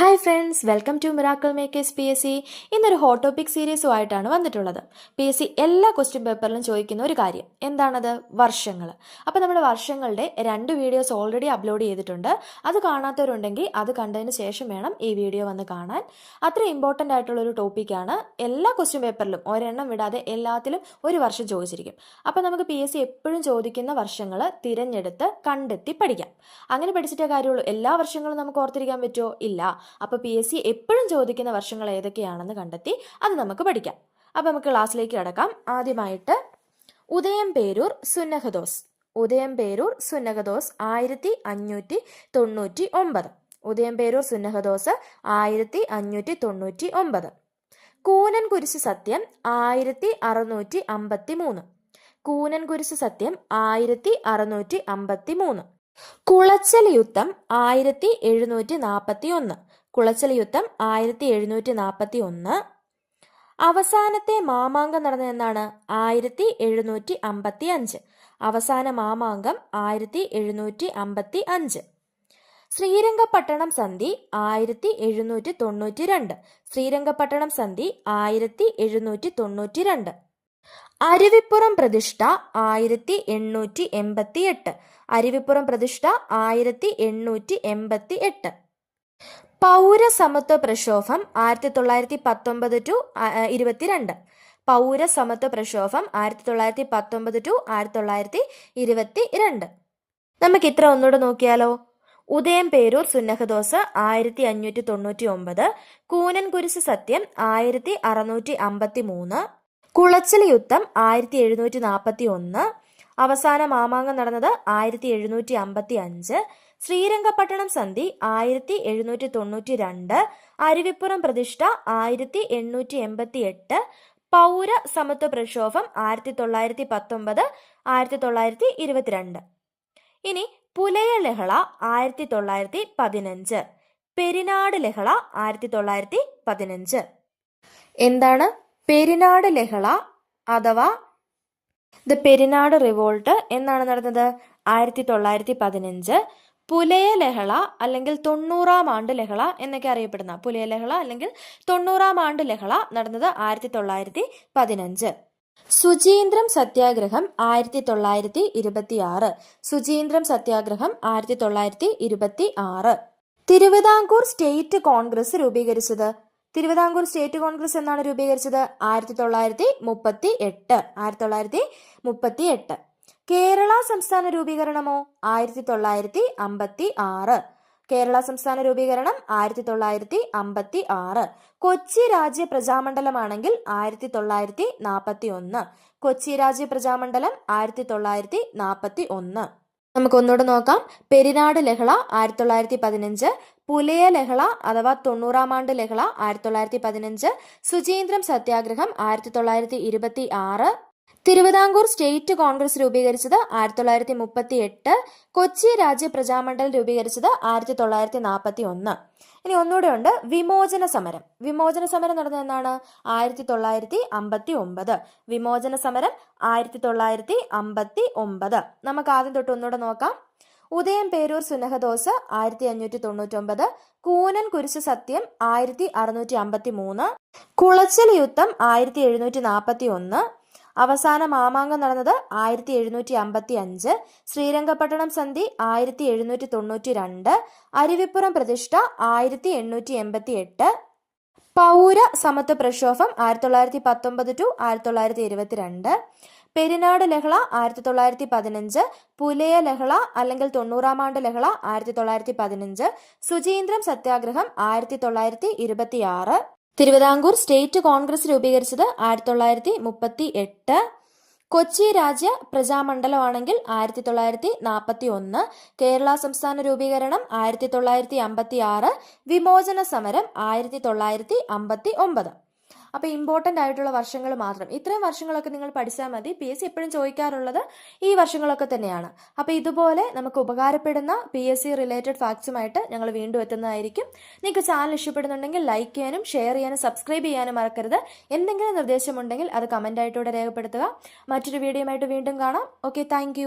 Hi friends welcome to miracle makers P S C ഇന്നൊരു hot topic സീരീസുമായിട്ടാണ് വന്നിട്ടുള്ളത്. P S C എല്ലാ question പേപ്പറിലും ചോദിക്കുന്ന ഒരു കാര്യം. എന്താണത്? വർഷങ്ങൾ അപ്പോൾ നമ്മുടെ വർഷങ്ങളുടെ രണ്ട് വീഡിയോസ് ഓൾറെഡി അപ്ലോഡ് ചെയ്തിട്ടുണ്ട്. അത് കാണാത്തവരുണ്ടെങ്കിൽ അത് കണ്ടതിന് ശേഷം വേണം ഈ വീഡിയോ വന്ന് കാണാൻ. അത്ര ഇമ്പോർട്ടന്റ് ആയിട്ടുള്ള ഒരു ടോപ്പിക്കാണ് എല്ലാ ക്വസ്റ്റ്യൻ പേപ്പറിലും ഒരെണ്ണം വിടാതെ എല്ലാത്തിലും ഒരു വർഷം ചോദിച്ചിരിക്കും. അപ്പോൾ നമുക്ക് പി എസ് സി എപ്പോഴും ചോദിക്കുന്ന വർഷങ്ങൾ തിരഞ്ഞെടുത്ത് കണ്ടെത്തി പഠിക്കാം. അങ്ങനെ പഠിച്ചിട്ടേ കാര്യമുള്ളൂ. എല്ലാ വർഷങ്ങളും നമുക്ക് ഓർത്തിരിക്കാൻ പറ്റുമോ? ഇല്ല. അപ്പോൾ പി എസ് സി എപ്പോഴും ചോദിക്കുന്ന വർഷങ്ങൾ ഏതൊക്കെയാണെന്ന് കണ്ടെത്തി അത് നമുക്ക് പഠിക്കാം. അപ്പോൾ നമുക്ക് ക്ലാസ്സിലേക്ക് കിടക്കാം. ആദ്യമായിട്ട് ഉദയം പേരൂർ സുന്നഹദോസ് ഉദയം പേരൂർ സുന്നഹദോസ് ആയിരത്തി അഞ്ഞൂറ്റി തൊണ്ണൂറ്റി ഒമ്പത് ഉദയം പേരൂർ സുന്നഹദോസ് ആയിരത്തി അഞ്ഞൂറ്റി തൊണ്ണൂറ്റി ഒമ്പത് കൂനൻ കുരിശ് സത്യം ആയിരത്തി അറുന്നൂറ്റി അമ്പത്തി മൂന്ന് കൂനൻ കുരിശ് സത്യം ആയിരത്തി അറുന്നൂറ്റി അമ്പത്തി മൂന്ന് കുളച്ചൽ യുദ്ധം ആയിരത്തി എഴുന്നൂറ്റി നാൽപ്പത്തി ഒന്ന് കുളച്ചൽ ആയിരത്തി എഴുന്നൂറ്റി നാൽപ്പത്തി ഒന്ന് അവസാനത്തെ മാമാങ്കം നടന്നതെന്നാണ് ആയിരത്തി എഴുന്നൂറ്റി അമ്പത്തി അഞ്ച് അവസാന മാമാങ്കം ആയിരത്തി എഴുന്നൂറ്റി അമ്പത്തി അഞ്ച് ശ്രീരംഗപട്ടണം സന്ധി ആയിരത്തി എഴുന്നൂറ്റി തൊണ്ണൂറ്റി രണ്ട് ശ്രീരംഗപട്ടണം സന്ധി ആയിരത്തി എഴുന്നൂറ്റി തൊണ്ണൂറ്റി രണ്ട് അരുവിപ്പുറം പ്രതിഷ്ഠ ആയിരത്തി എണ്ണൂറ്റി എൺപത്തി എട്ട് അരുവിപ്പുറം പ്രതിഷ്ഠ ആയിരത്തി എണ്ണൂറ്റി എൺപത്തി എട്ട് പൗരസമത്വ പ്രക്ഷോഭം ആയിരത്തി തൊള്ളായിരത്തി പത്തൊമ്പത് ടു ഇരുപത്തിരണ്ട്. പൗരസമത്വ പ്രക്ഷോഭം ആയിരത്തി തൊള്ളായിരത്തി പത്തൊമ്പത് ടു ആയിരത്തി തൊള്ളായിരത്തി ഇരുപത്തി രണ്ട് നമുക്ക് ഇത്ര ഒന്നുകൂടെ നോക്കിയാലോ? ഉദയം പേരൂർ സുന്നഹദോസ് ആയിരത്തി അഞ്ഞൂറ്റി തൊണ്ണൂറ്റി ഒമ്പത് കൂനൻ കുരിശ് സത്യം ആയിരത്തി അറുന്നൂറ്റി അമ്പത്തി മൂന്ന് കുളച്ചൽ യുദ്ധം ആയിരത്തി എഴുന്നൂറ്റി നാൽപ്പത്തി ഒന്ന് അവസാന മാമാങ്കം നടന്നത് ആയിരത്തി എഴുന്നൂറ്റി അമ്പത്തി അഞ്ച് ശ്രീരംഗപട്ടണം സന്ധി ആയിരത്തി എഴുന്നൂറ്റി തൊണ്ണൂറ്റി രണ്ട് അരുവിപ്പുറം പ്രതിഷ്ഠ ആയിരത്തി എണ്ണൂറ്റി എൺപത്തി എട്ട് പൗര സമത്വ പ്രക്ഷോഭം ആയിരത്തി തൊള്ളായിരത്തി പത്തൊമ്പത് ആയിരത്തി തൊള്ളായിരത്തി ഇരുപത്തിരണ്ട് ഇനി പുലയ ലഹള ആയിരത്തി തൊള്ളായിരത്തി പതിനഞ്ച് പെരിനാട് ലഹള ആയിരത്തി തൊള്ളായിരത്തി പതിനഞ്ച് എന്താണ് പെരിനാട് ലഹള അഥവാ ദ പെരിനാട് റിവോൾട്ട് എന്നാണ് നടന്നത്? ആയിരത്തി തൊള്ളായിരത്തി പതിനഞ്ച് പുലയ ലഹള അല്ലെങ്കിൽ തൊണ്ണൂറാം ആണ്ട് ലഹള എന്നൊക്കെ അറിയപ്പെടുന്ന പുലയ ലഹള അല്ലെങ്കിൽ തൊണ്ണൂറാം ആണ്ട് ലഹള നടന്നത് ആയിരത്തി തൊള്ളായിരത്തി പതിനഞ്ച്. സുചീന്ദ്രം സത്യാഗ്രഹം ആയിരത്തി തൊള്ളായിരത്തി ഇരുപത്തി ആറ് സുചീന്ദ്രം സത്യാഗ്രഹം ആയിരത്തി തൊള്ളായിരത്തി ഇരുപത്തി ആറ് തിരുവിതാംകൂർ സ്റ്റേറ്റ് കോൺഗ്രസ് രൂപീകരിച്ചത്? തിരുവിതാംകൂർ സ്റ്റേറ്റ് കോൺഗ്രസ് എന്നാണ് രൂപീകരിച്ചത്? ആയിരത്തി തൊള്ളായിരത്തി മുപ്പത്തി എട്ട് ആയിരത്തി തൊള്ളായിരത്തി മുപ്പത്തി എട്ട് കേരള സംസ്ഥാന രൂപീകരണമോ? ആയിരത്തി തൊള്ളായിരത്തി അമ്പത്തി ആറ് കേരള സംസ്ഥാന രൂപീകരണം ആയിരത്തി തൊള്ളായിരത്തി അമ്പത്തി ആറ് കൊച്ചി രാജ്യ പ്രജാമണ്ഡലമാണെങ്കിൽ ആയിരത്തി തൊള്ളായിരത്തി നാൽപ്പത്തി ഒന്ന് കൊച്ചി രാജ്യ പ്രജാമണ്ഡലം ആയിരത്തി തൊള്ളായിരത്തി നാൽപ്പത്തി ഒന്ന് നമുക്കൊന്നുകൂടെ നോക്കാം. പെരിനാട് ലഹള ആയിരത്തി തൊള്ളായിരത്തി പതിനഞ്ച് പുലയ ലഹള അഥവാ തൊണ്ണൂറാം ആണ്ട് ലഹള ആയിരത്തി തൊള്ളായിരത്തി പതിനഞ്ച് സുചീന്ദ്രം സത്യാഗ്രഹം ആയിരത്തി തൊള്ളായിരത്തി ഇരുപത്തി ആറ് തിരുവിതാംകൂർ സ്റ്റേറ്റ് കോൺഗ്രസ് രൂപീകരിച്ചത് ആയിരത്തി തൊള്ളായിരത്തി മുപ്പത്തി എട്ട് കൊച്ചി രാജ്യ പ്രജാമണ്ഡലം രൂപീകരിച്ചത് ആയിരത്തി തൊള്ളായിരത്തി നാൽപ്പത്തി ഒന്ന് ഇനി ഒന്നുകൂടെ ഉണ്ട് വിമോചന സമരം. വിമോചന സമരം നടന്നത് എന്നാണ് ആയിരത്തി തൊള്ളായിരത്തി അമ്പത്തി ഒമ്പത് വിമോചന സമരം ആയിരത്തി തൊള്ളായിരത്തി അമ്പത്തി ഒമ്പത് നമുക്ക് ആദ്യം തൊട്ട് ഒന്നുകൂടെ നോക്കാം. ഉദയം പേരൂർ സുനഹദോസ് ആയിരത്തി അഞ്ഞൂറ്റി തൊണ്ണൂറ്റൊമ്പത് കൂനൻ കുരിശ് സത്യം ആയിരത്തി അറുന്നൂറ്റി അമ്പത്തി മൂന്ന് കുളച്ചൽ യുദ്ധം ആയിരത്തി എഴുന്നൂറ്റി നാൽപ്പത്തി ഒന്ന് അവസാന മാമാങ്കം നടന്നത് ആയിരത്തി എഴുന്നൂറ്റി അമ്പത്തി അഞ്ച് ശ്രീരംഗപട്ടണം സന്ധി ആയിരത്തി എഴുന്നൂറ്റി തൊണ്ണൂറ്റി രണ്ട് അരുവിപ്പുറം പ്രതിഷ്ഠ ആയിരത്തി എണ്ണൂറ്റി എൺപത്തി എട്ട് പൗര സമത്വ പ്രക്ഷോഭം ആയിരത്തി തൊള്ളായിരത്തി പത്തൊമ്പത് ടു ആയിരത്തി തൊള്ളായിരത്തി ഇരുപത്തിരണ്ട് പെരിനാട് ലഹള ആയിരത്തി തൊള്ളായിരത്തി പതിനഞ്ച് പുലയ ലഹള അല്ലെങ്കിൽ തൊണ്ണൂറാം ആണ്ട് ലഹള ആയിരത്തി തൊള്ളായിരത്തി പതിനഞ്ച് സുചീന്ദ്രം സത്യാഗ്രഹം ആയിരത്തി തൊള്ളായിരത്തി ഇരുപത്തി ആറ് തിരുവിതാംകൂർ സ്റ്റേറ്റ് കോൺഗ്രസ് രൂപീകരിച്ചത് ആയിരത്തി തൊള്ളായിരത്തി മുപ്പത്തി എട്ട് കൊച്ചി രാജ്യ പ്രജാമണ്ഡലമാണെങ്കിൽ ആയിരത്തി തൊള്ളായിരത്തി നാൽപ്പത്തി ഒന്ന് കേരള സംസ്ഥാന രൂപീകരണം ആയിരത്തി തൊള്ളായിരത്തി അമ്പത്തി ആറ് വിമോചന സമരം ആയിരത്തി തൊള്ളായിരത്തി അമ്പത്തി ഒമ്പത് അപ്പോൾ ഇമ്പോർട്ടന്റ് ആയിട്ടുള്ള വർഷങ്ങൾ മാത്രം. ഇത്രയും വർഷങ്ങളൊക്കെ നിങ്ങൾ പഠിച്ചാൽ മതി. പി എസ് സി എപ്പോഴും ചോദിക്കാറുള്ളത് ഈ വർഷങ്ങളൊക്കെ തന്നെയാണ്. അപ്പോൾ ഇതുപോലെ നമുക്ക് ഉപകാരപ്പെടുന്ന പി എസ് സി റിലേറ്റഡ് ഫാക്ട്സുമായിട്ട് ഞങ്ങൾ വീണ്ടും എത്തുന്നതായിരിക്കും. നിങ്ങൾക്ക് ചാനൽ ഇഷ്ടപ്പെടുന്നുണ്ടെങ്കിൽ ലൈക്ക് ചെയ്യാനും ഷെയർ ചെയ്യാനും സബ്സ്ക്രൈബ് ചെയ്യാനും മറക്കരുത്. എന്തെങ്കിലും നിർദ്ദേശമുണ്ടെങ്കിൽ അത് കമന്റ് ആയിട്ടൂടെ രേഖപ്പെടുത്തുക. മറ്റൊരു വീഡിയോയുമായിട്ട് വീണ്ടും കാണാം. Okay thank